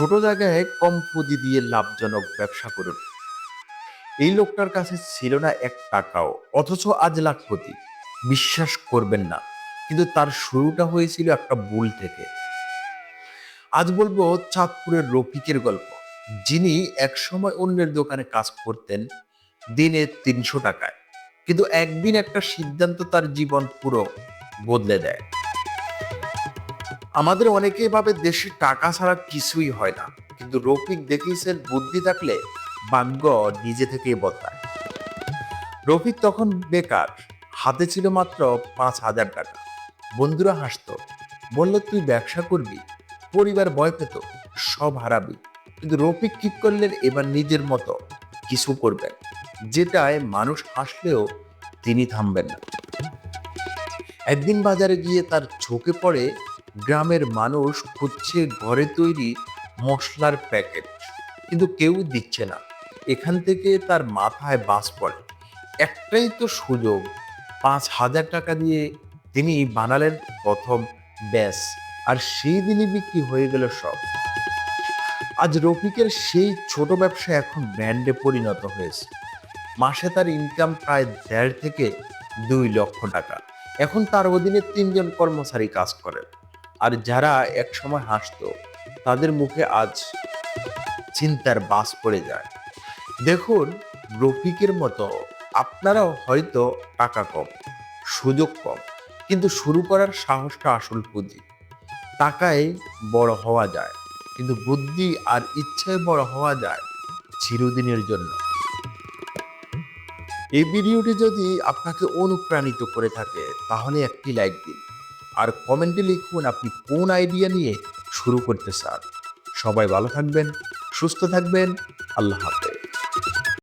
ছোট জায়গায় কম পুঁজি দিয়ে লাভজনক ব্যবসা করুন। এই লোকটার কাছে ছিল না এক টাকাও, অথচ আজ লাখপতি। বিশ্বাস করবেন না, কিন্তু তার শুরুটা হয়েছিল একটা ভুল থেকে। আজ বলব চাঁদপুরের রফিকের গল্প। যিনি একসময় অন্যের দোকানে কাজ করতেন, দিনে তিনশো টাকায়। কিন্তু একদিন একটা সিদ্ধান্ত তার জীবন পুরো বদলে দেয়। আমাদের অনেকেই ভাবে দেশে টাকা ছাড়া কিছুই হয় না। কিন্তু রফিক দেখিয়েছেন বুদ্ধি থাকলে ভাগ্য নিজে থেকেই বদলায়। রফিক তখন বেকার, হাতে ছিল মাত্র পাঁচ হাজার টাকা। বন্ধুরা হাসতো, বলল, তুই ব্যবসা করবি, পরিবার ভয় পেত, সব হারাবি। কিন্তু রফিক কি করলেন, এবার নিজের মতো কিছু করবেন। যেটায় মানুষ হাসলেও তিনি থামবেন না। একদিন বাজারে গিয়ে তার চোখে পড়ে গ্রামের মানুষ খুঁজছে ঘরে তৈরি মশলার প্যাকেট, কিন্তু কেউ দিচ্ছে না। এখান থেকে তার মাথায় বাস পড়ে। একটাই তো সুযোগ, পাঁচ হাজার টাকা দিয়ে তিনি বানালেন প্রথম ব্যাস, আর সেই দিনই বিক্রি হয়ে গেল সব। আজ রফিকের সেই ছোট ব্যবসা এখন ব্র্যান্ডে পরিণত হয়েছে। মাসে তার ইনকাম প্রায় দেড় থেকে দুই লক্ষ টাকা। এখন তার অধীনে তিনজন কর্মচারী কাজ করেন। আর যারা একসময় হাসতো, তাদের মুখে আজ চিন্তার বাস পড়ে যায়। দেখুন, রফিকের মতো আপনারাও হয়তো টাকা কম, সুযোগ কম, কিন্তু শুরু করার সাহসটা আসল পুঁজি। টাকায় বড় হওয়া যায়, কিন্তু বুদ্ধি আর ইচ্ছায় বড় হওয়া যায় চিরদিনের জন্য। এই ভিডিওটি যদি আপনাকে অনুপ্রাণিত করে থাকে, তাহলে একটি লাইক দিন। আর কমেন্টে লিখুন আপনি কোন আইডিয়া নিয়ে শুরু করতে চান। সবাই ভালো থাকবেন, সুস্থ থাকবেন, আল্লাহ হাফেজ।